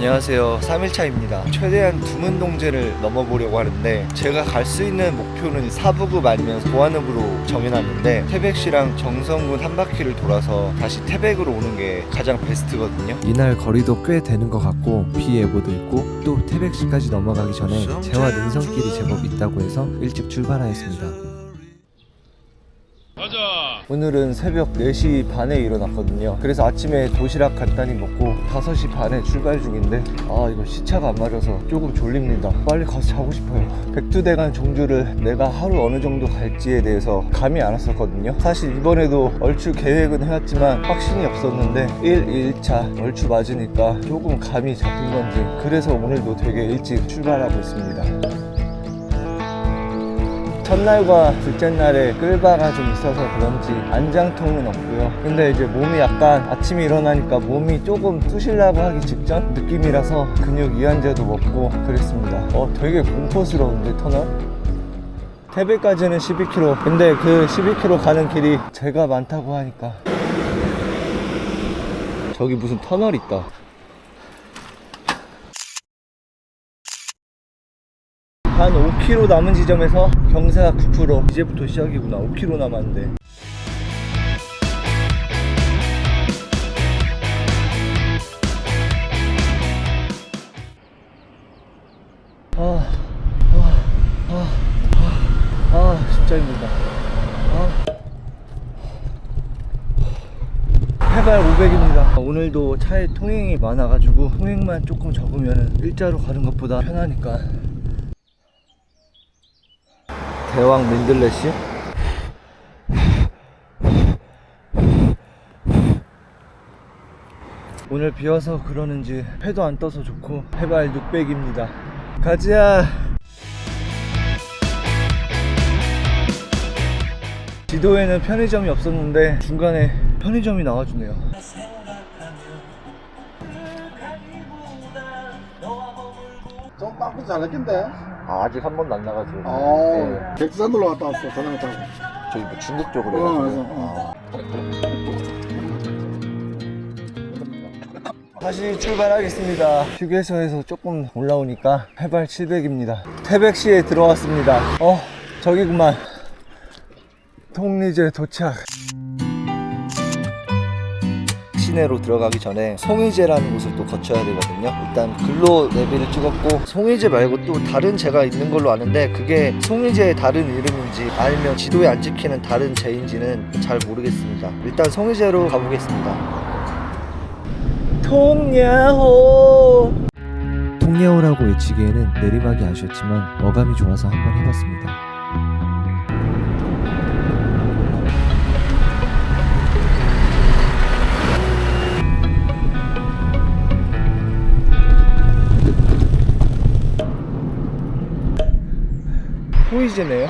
안녕하세요. 3일차입니다. 최대한 두문동제를 넘어보려고 하는데 제가 갈 수 있는 목표는 사부급 아니면 보안읍으로 정해놨는데 태백시랑 정성군 한 바퀴를 돌아서 다시 태백으로 오는 게 가장 베스트거든요. 이날 거리도 꽤 되는 것 같고 비 예보도 있고 또 태백시까지 넘어가기 전에 재화 능선길이 제법 있다고 해서 일찍 출발하였습니다. 오늘은 새벽 4시 반에 일어났거든요. 그래서 아침에 도시락 간단히 먹고 5시 반에 출발 중인데 아 이거 시차가 안 맞아서 조금 졸립니다. 빨리 가서 자고 싶어요. 백두대간 종주를 내가 하루 어느 정도 갈지에 대해서 감이 안 왔었거든요. 사실 이번에도 얼추 계획은 해왔지만 확신이 없었는데 1, 2일차 얼추 맞으니까 조금 감이 잡힌 건지 그래서 오늘도 되게 일찍 출발하고 있습니다 첫날과 둘째 날에 끌바가 좀 있어서 그런지 안장통은 없고요. 근데 이제 몸이 약간 아침에 일어나니까 몸이 조금 쑤시려고 하기 직전 느낌이라서 근육 이완제도 먹고 그랬습니다. 어, 되게 공포스러운데 터널? 태백까지는 12km. 근데 그 12km 가는 길이 제가 많다고 하니까 저기 무슨 터널 있다. 한 5km 남은 지점에서 경사 9% 이제부터 시작이구나. 5km 남았는데. 아, 아, 아, 아, 아 진짜 힘들다. 아. 해발 500입니다. 오늘도 차에 통행이 많아가지고 통행만 조금 적으면 일자로 가는 것보다 편하니까 대왕 민들레씨? 오늘 비 와서 그러는지 해도 안 떠서 좋고 해발 600입니다. 가자! 지도에는 편의점이 없었는데 중간에 편의점이 나와주네요. 좀 빵꾸 잘했겠는데? 아, 아직 한 번도 안 나가지고 어, 백산으로 갔다 왔어, 자전거 타고. 저기 뭐 중국 쪽으로 어. 그래서, 어. 다시 출발하겠습니다. 휴게소에서 조금 올라오니까 해발 700입니다. 태백시에 들어왔습니다. 어, 저기구만. 통리제 도착. 시내로 들어가기 전에 송이제라는 곳을 또 거쳐야 되거든요. 일단 글로 내비를 찍었고 송이제 말고 또 다른 제가 있는 걸로 아는데 그게 송이제의 다른 이름인지 아니면 지도에 안 찍히는 다른 제인지는 잘 모르겠습니다. 일단 송이제로 가보겠습니다. 통야호 통야호라고 외치기에는 내리막이 아쉬웠지만 어감이 좋아서 한번 해봤습니다. 호이즈네요.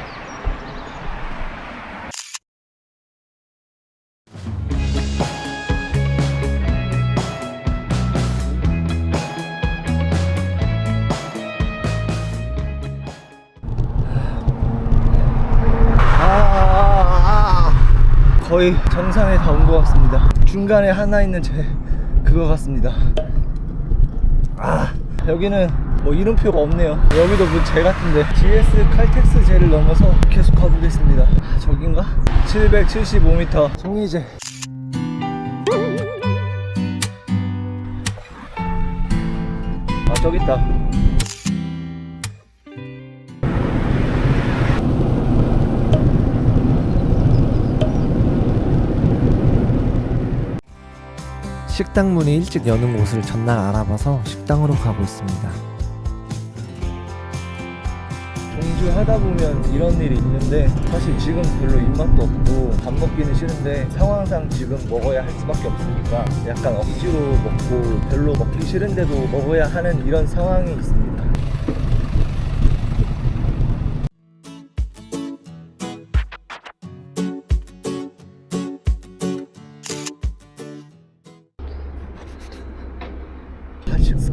아, 거의 정상에 다 온 것 같습니다. 중간에 하나 있는 제 그거 같습니다. 아, 여기는 뭐 이름표가 없네요. 여기도 뭐제 같은데 GS 칼텍스 제를 넘어서 계속 가보겠습니다. 아, 저긴가? 775m 송이제. 아 저기 있다. 식당 문이 일찍 여는 곳을 전날 알아봐서 식당으로 가고 있습니다. 종주 하다 보면 이런 일이 있는데 사실 지금 별로 입맛도 없고 밥 먹기는 싫은데 상황상 지금 먹어야 할 수밖에 없으니까 약간 억지로 먹고 별로 먹기 싫은데도 먹어야 하는 이런 상황이 있습니다.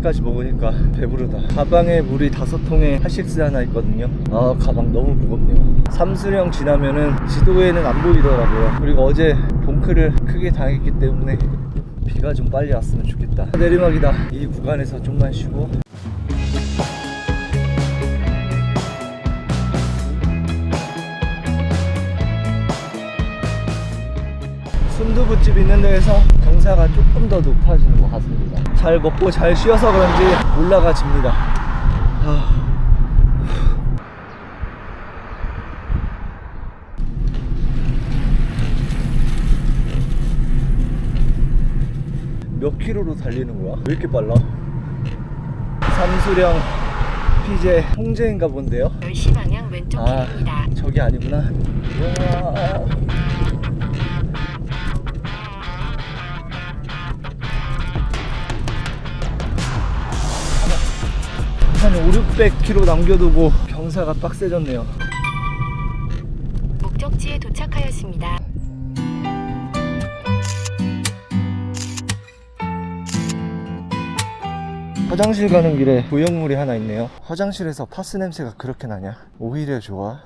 핫식스까지 먹으니까 배부르다. 가방에 물이 다섯 통에 핫식스 하나 있거든요. 아 가방 너무 무겁네요. 삼수령 지나면은 지도에는 안 보이더라고요. 그리고 어제 봉크를 크게 당했기 때문에 비가 좀 빨리 왔으면 좋겠다 내리막이다 이 구간에서 좀만 쉬고 순두부집 있는 데에서 경사가 조금 더 높아지는 것 같습니다 잘 먹고 잘 쉬어서 그런지 올라가집니다 아. 몇 킬로로 달리는 거야? 왜 이렇게 빨라? 삼수령 피제 홍제인가 본데요? 10시 방향 왼쪽 아. 저기 아니구나 우와. 600km 남겨두고 경사가 빡세졌네요. 목적지에 도착하였습니다. 화장실 가는 길에 구역물이 하나 있네요. 화장실에서 파스 냄새가 그렇게 나냐? 오히려 좋아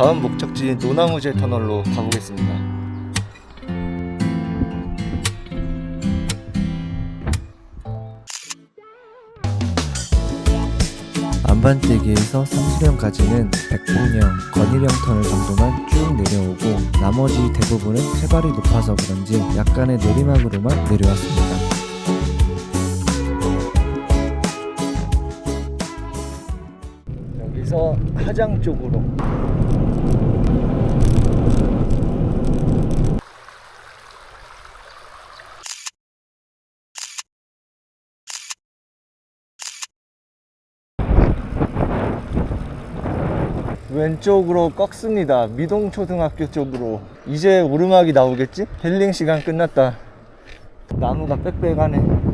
다음 목적지인 노나무제 터널로 가보겠습니다 안반대기에서 삼수령까지는 백봉령, 건일령 터널 정도만 쭉 내려오고 나머지 대부분은 해발이 높아서 그런지 약간의 내리막으로만 내려왔습니다. 하장 쪽으로 왼쪽으로 꺾습니다. 미동초등학교 쪽으로. 이제 오르막이 나오겠지? 힐링 시간 끝났다. 나무가 빽빽하네.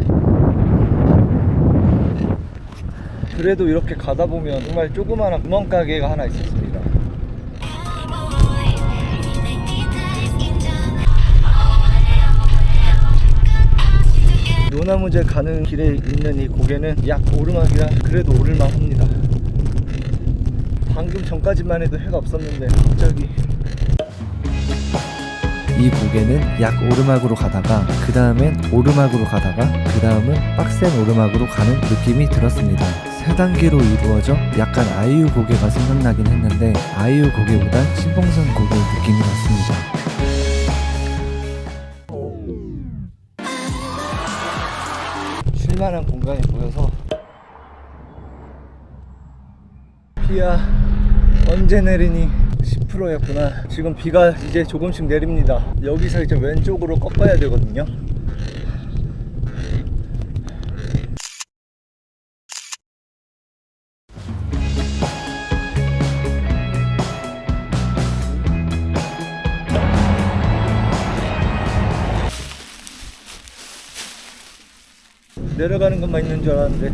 그래도 이렇게 가다 보면 정말 조그마한 구멍가게가 하나 있었습니다. 노나무제 가는 길에 있는 이 고개는 약 오르막이라 그래도 오를만 합니다. 방금 전까지만 해도 해가 없었는데 갑자기 이 고개는 약 오르막으로 가다가 그 다음엔 오르막으로 가다가 그 다음은 빡센 오르막으로 가는 느낌이 들었습니다. 세 단계로 이루어져 약간 아이유 고개가 생각나긴 했는데 아이유 고개보단 신봉선 고개 느낌이 났습니다. 쉴만한 공간이 보여서 비야 언제 내리니? 10%였구나. 지금 비가 이제 조금씩 내립니다. 여기서 이제 왼쪽으로 꺾어야 되거든요 내려가는 것만 있는 줄 알았는데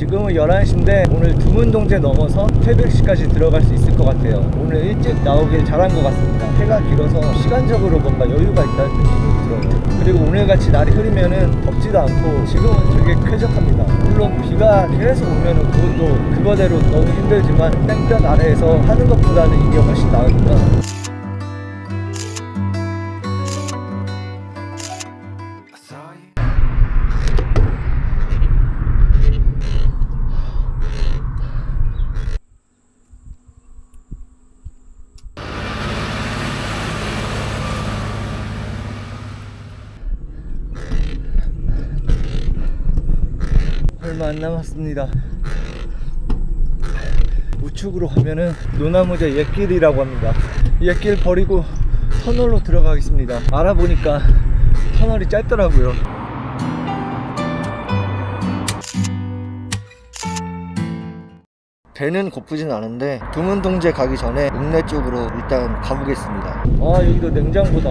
지금은 11시인데 오늘 두문동제 넘어서 태백시까지 들어갈 수 있을 것 같아요. 오늘 일찍 나오길 잘한 것 같습니다. 해가 길어서 시간적으로 뭔가 여유가 있다는 느낌이 들어요. 그리고 오늘같이 날이 흐리면은 덥지도 않고 지금은 되게 쾌적합니다. 물론 비가 계속 오면은 그것도 그거대로 너무 힘들지만 땡볕 아래에서 하는 것보다는 이게 훨씬 나으니까 안 남았습니다. 우측으로 가면은 노나무제 옛길이라고 합니다. 옛길 버리고 터널로 들어가겠습니다. 알아보니까 터널이 짧더라고요. 배는 고프진 않은데 두문동제 가기 전에 읍내 쪽으로 일단 가보겠습니다. 아 여기도 냉장고다.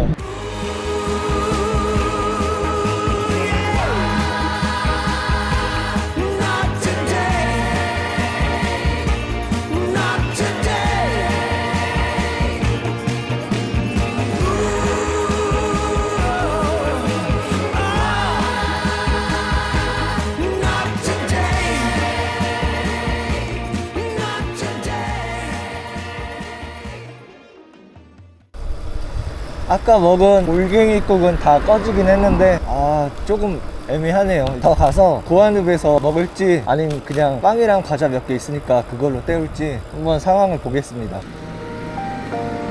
아까 먹은 올갱이국은 다 꺼지긴 했는데 아 조금 애매하네요. 더 가서 고한읍에서 먹을지 아니면 그냥 빵이랑 과자 몇 개 있으니까 그걸로 때울지 한번 상황을 보겠습니다.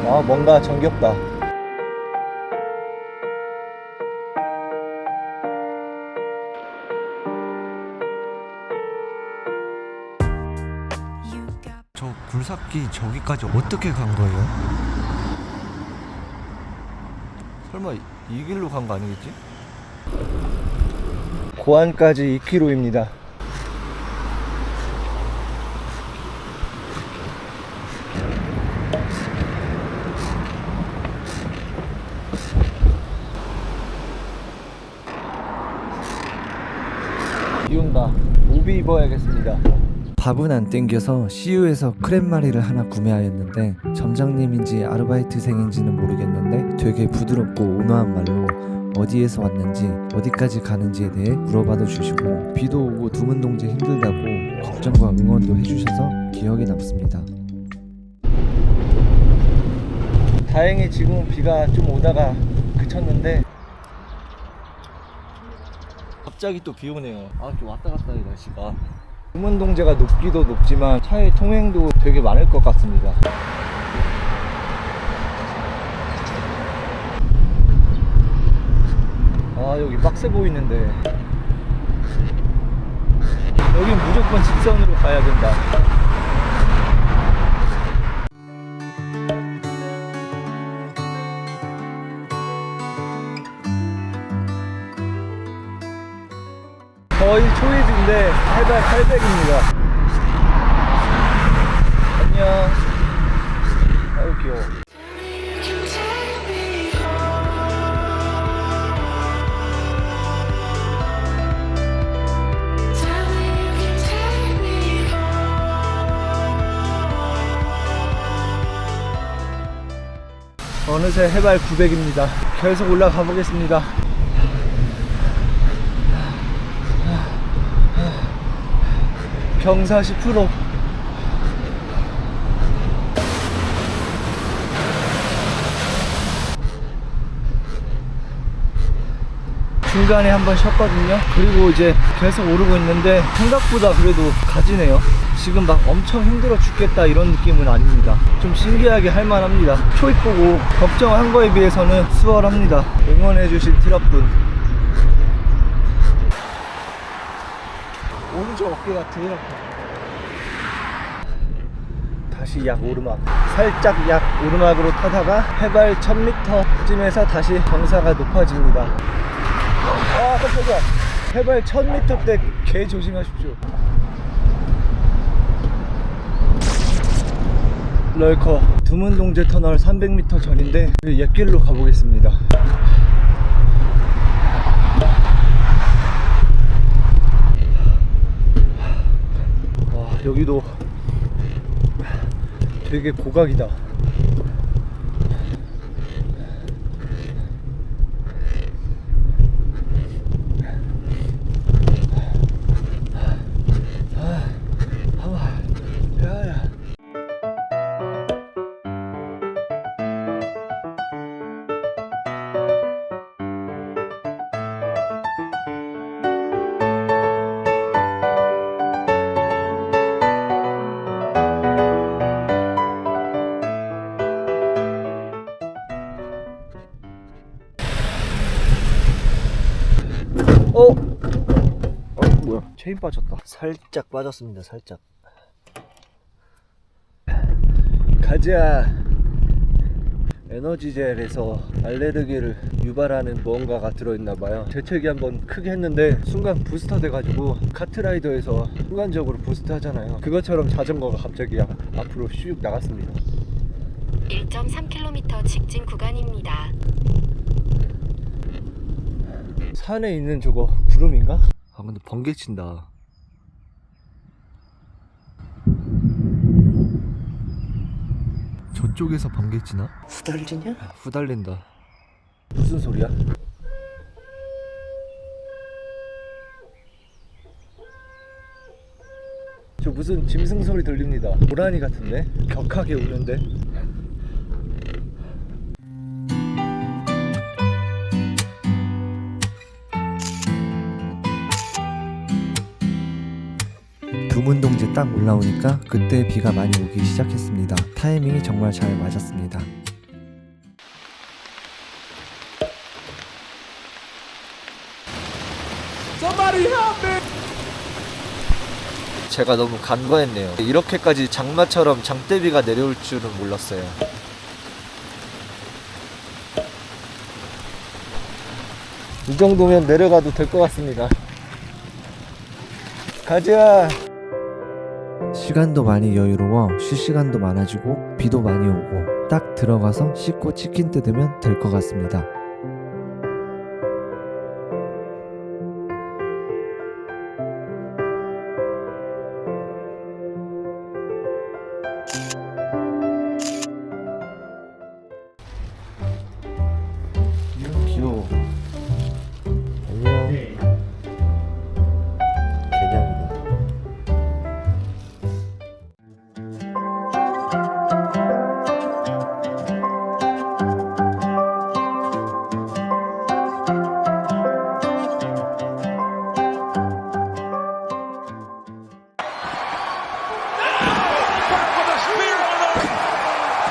아 뭔가 정겹다. 저 굴삭기 저기까지 어떻게 간 거예요? 설마 이, 이 길로 간 거 아니겠지? 고안까지 2km입니다. 비 온다. 우비 입어야겠습니다. 밥은 안 땡겨서 CU에서 크랩마리를 하나 구매하였는데 점장님인지 아르바이트생인지는 모르겠는데 되게 부드럽고 온화한 말로 어디에서 왔는지 어디까지 가는지에 대해 물어봐도 주시고 비도 오고 두문동제 힘들다고 걱정과 응원도 해주셔서 기억에 남습니다. 다행히 지금 비가 좀 오다가 그쳤는데 갑자기 또 비 오네요. 아, 좀 왔다 갔다 해 날씨가. 금은동제가 높기도 높지만 차의 통행도 되게 많을 것 같습니다. 아, 여기 빡세 보이는데. 여긴 무조건 직선으로 가야 된다. 거의 초 입인데 해발 800입니다. 안녕. 아유 귀여워. 어느새 해발 900입니다. 계속 올라가 보겠습니다. 경사 10% 중간에 한번 쉬었거든요. 그리고 이제 계속 오르고 있는데 생각보다 그래도 가지네요. 지금 막 엄청 힘들어 죽겠다 이런 느낌은 아닙니다. 좀 신기하게 할만합니다. 초입 보고 걱정한 거에 비해서는 수월합니다. 응원해주신 트럭분 어깨가 되게 아파 다시 약 오르막 살짝 약 오르막으로 타다가 해발 1000m쯤에서 다시 경사가 높아집니다. 아 깜짝이야. 해발 1000m 때 개 조심하십시오. 럴커 두문동제 터널 300m 전인데 옛길로 가보겠습니다 와 여기도 되게 고각이다 빠졌다. 살짝 빠졌습니다 살짝. 가자 에너지젤에서 알레르기를 유발하는 무언가가 들어있나봐요. 재채기 한번 크게 했는데 순간 부스터 돼가지고 카트라이더에서 순간적으로 부스트 하잖아요. 그것처럼 자전거가 갑자기 앞- 앞으로 슉 나갔습니다. 1.3km 직진 구간입니다. 산에 있는 저거 구름인가? 아 근데 번개 친다 저쪽에서 번개 치나? 후달리냐? 후달린다 무슨 소리야? 저 무슨 짐승 소리 들립니다 고라니 같은데? 격하게 우는데? 딱 올라오니까 그때 비가 많이 오기 시작했습니다. 타이밍이 정말 잘 맞았습니다. 제가 너무 간과했네요. 이렇게까지 장마처럼 장대비가 내려올 줄은 몰랐어요. 이 정도면 내려가도 될 것 같습니다. 가자 시간도 많이 여유로워 쉴 시간도 많아지고 비도 많이 오고 딱 들어가서 씻고 치킨 뜯으면 될 것 같습니다.